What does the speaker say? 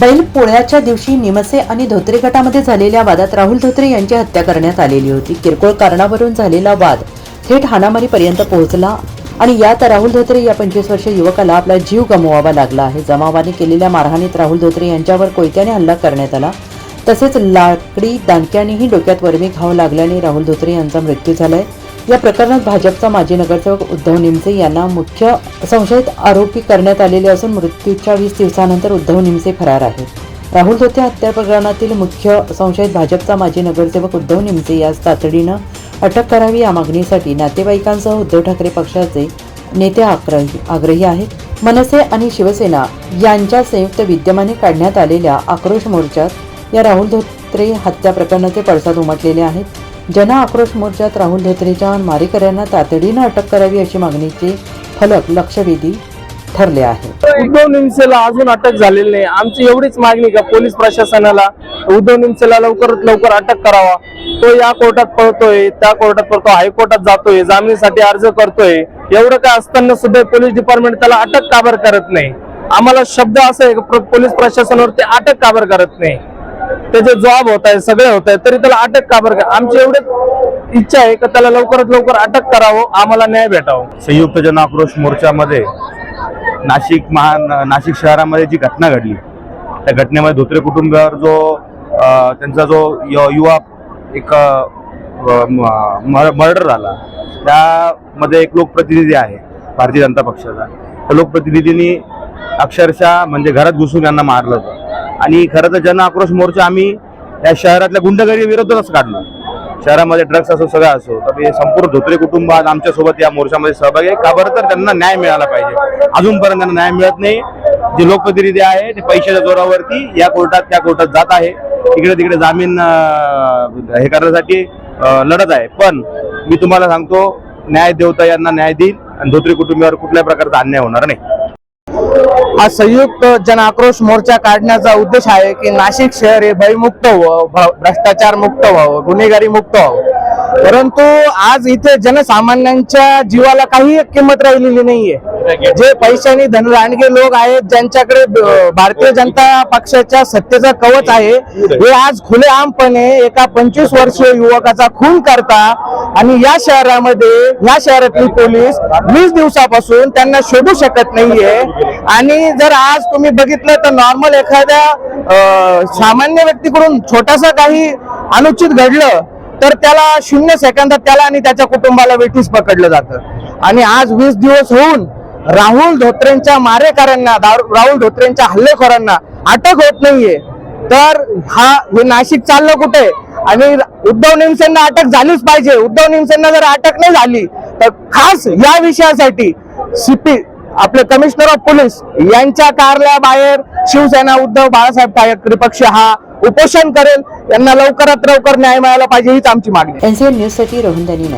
बैल पोळ्याच्या दिवशी निमसे आणि धोत्रे गटामध्ये झालेल्या वादात राहुल धोत्रे यांची हत्या करण्यात आलेली होती. किरकोळ कारणावरून झालेला वाद थेट हाणामारीपर्यंत पोहोचला आणि यात राहुल धोत्रे या पंचवीस वर्षीय युवकाला आपला जीव गमवावा लागला आहे. जमावाने केलेल्या मारहाणीत राहुल धोत्रे यांच्यावर कोयत्याने हल्ला करण्यात आला. तसेच लाकडी दांडक्यानेही डोक्यात वरमी घाव लागल्याने राहुल धोत्रे यांचा मृत्यू झालाय. या प्रकरणात भाजपचा माजी नगरसेवक उद्धव निमसे यांना मुख्य संशयित आरोपी करण्यात आलेले असून मृत्यूच्या वीस दिवसानंतर उद्धव निमसे फरार आहेत. राहुल धोते हत्या प्रकरणातील मुख्य संशयित भाजपचा माजी नगरसेवक उद्धव निमसे यास तातडीनं अटक करावी या मागणीसाठी नातेवाईकांसह उद्धव ठाकरे पक्षाचे नेते आग्रही आग्रही आहेत. मनसे आणि शिवसेना यांच्या संयुक्त विद्यमाने काढण्यात आलेल्या आक्रोश मोर्चात या राहुल धोत्रे हत्या प्रकरणाचे पडसाद उमटलेले आहेत. जन आक्रोश मोर्चात राहुल धोत्रेच्या मारेकऱ्यांना तातडीनं अटक करावी अशी मागणीचे फलक लक्षवेधी ठरले आहे. उद्धव निमसेला अजून अटक झालेली नाही. आमची एवढीच मागणी का पोलीस प्रशासनाला? उद्धव निमसेला लवकरात लवकर अटक करावा. तो या कोर्टात पळतोय त्या कोर्टात पळतो हायकोर्टात जातोय जामिनीसाठी अर्ज करतोय. एवढं काय असताना सुद्धा पोलीस डिपार्टमेंट त्याला अटक काबर करत नाही? आम्हाला शब्द असं आहे पोलीस प्रशासनावर ते अटक काबर करत नाही? त्याचे जॉब होत आहे सगळे होत आहे तरी त्याला अटक का बरं का आमची एवढी इच्छा आहे का त्याला लवकरात लवकर अटक करावं आम्हाला न्याय भेटावं? संयुक्त जन आक्रोश मोर्चामध्ये नाशिक महा नाशिक शहरामध्ये जी घटना घडली त्या घटनेमध्ये धोत्रे कुटुंबावर जो त्यांचा जो य- युवा एक मर्डर झाला त्यामध्ये एक लोकप्रतिनिधी आहे भारतीय जनता पक्षाचा. त्या लोकप्रतिनिधींनी अक्षरशः म्हणजे घरात घुसून यांना मारलं होतं. आणि खरं तर जन आक्रोश मोर्चा आम्ही या शहरातल्या गुंडगिरी विरोधातच काढला. शहरामध्ये ड्रग्स असो सगळं असो तर हे संपूर्ण धोत्रे कुटुंब आज आमच्यासोबत या मोर्चामध्ये सहभागी आहे. का बरं तर त्यांना न्याय मिळाला पाहिजे. अजूनपर्यंत त्यांना न्याय मिळत नाही. जे लोकप्रतिनिधी आहे ते पैशाच्या जोरावरती या कोर्टात त्या कोर्टात जात आहे. इकडे तिकडे जामीन हे करण्यासाठी लढत आहे. पण मी तुम्हाला सांगतो न्याय देवता यांना न्याय देईल आणि धोत्रे कुटुंबावर कुठल्या प्रकारचा अन्याय होणार नाही. हा संयुक्त जन आक्रोश मोर्चा काढण्याचा उद्देश आहे की नाशिक शहर हे भयमुक्त व्हावं भ्रष्टाचार मुक्त व्हावं गुन्हेगारी मुक्त व्हावं. परंतु आज इथे जनसामान्यांच्या जीवाला काही किंमत राहिलेली नाहीये. जे पैशाने धनराणगे लोक आहेत ज्यांच्याकडे भारतीय जनता पक्षाच्या सत्तेचा कवच आहे हे आज खुलेआमपणे एका पंचवीस वर्षीय युवकाचा खून करता आणि या शहरामध्ये या शहरातली पोलीस वीस दिवसापासून त्यांना शोधू शकत नाहीये. आणि जर आज तुम्ही बघितलं तर नॉर्मल एखाद्या सामान्य व्यक्तीकडून छोटासा काही अनुचित घडलं तर त्याला शून्य सेकंदात त्याला आणि त्याच्या कुटुंबाला वेठीस पकडलं जातं. आणि आज वीस दिवस होऊन राहुल धोत्रेंच्या मारेकऱ्यांना राहुल धोत्रेंच्या हल्लेखोरांना अटक होत नाहीये. तर हा हे नाशिक चाललं कुठे? आणि उद्धव निमसेंना अटक झालीच पाहिजे. उद्धव निमसेंना जर अटक नाही झाली तर खास या विषयासाठी सीपी आपले कमिशनर ऑफ पोलीस यांच्या कार्यालयाबाहेर शिवसेना उद्धव बाळासाहेब ठाकरे पक्ष हा उपोषण करेल. यांना लवकरात लवकर न्याय मिळाला पाहिजे हीच आमची मागणी आहे. एनसीएन न्यूजसाठी रोहन दानी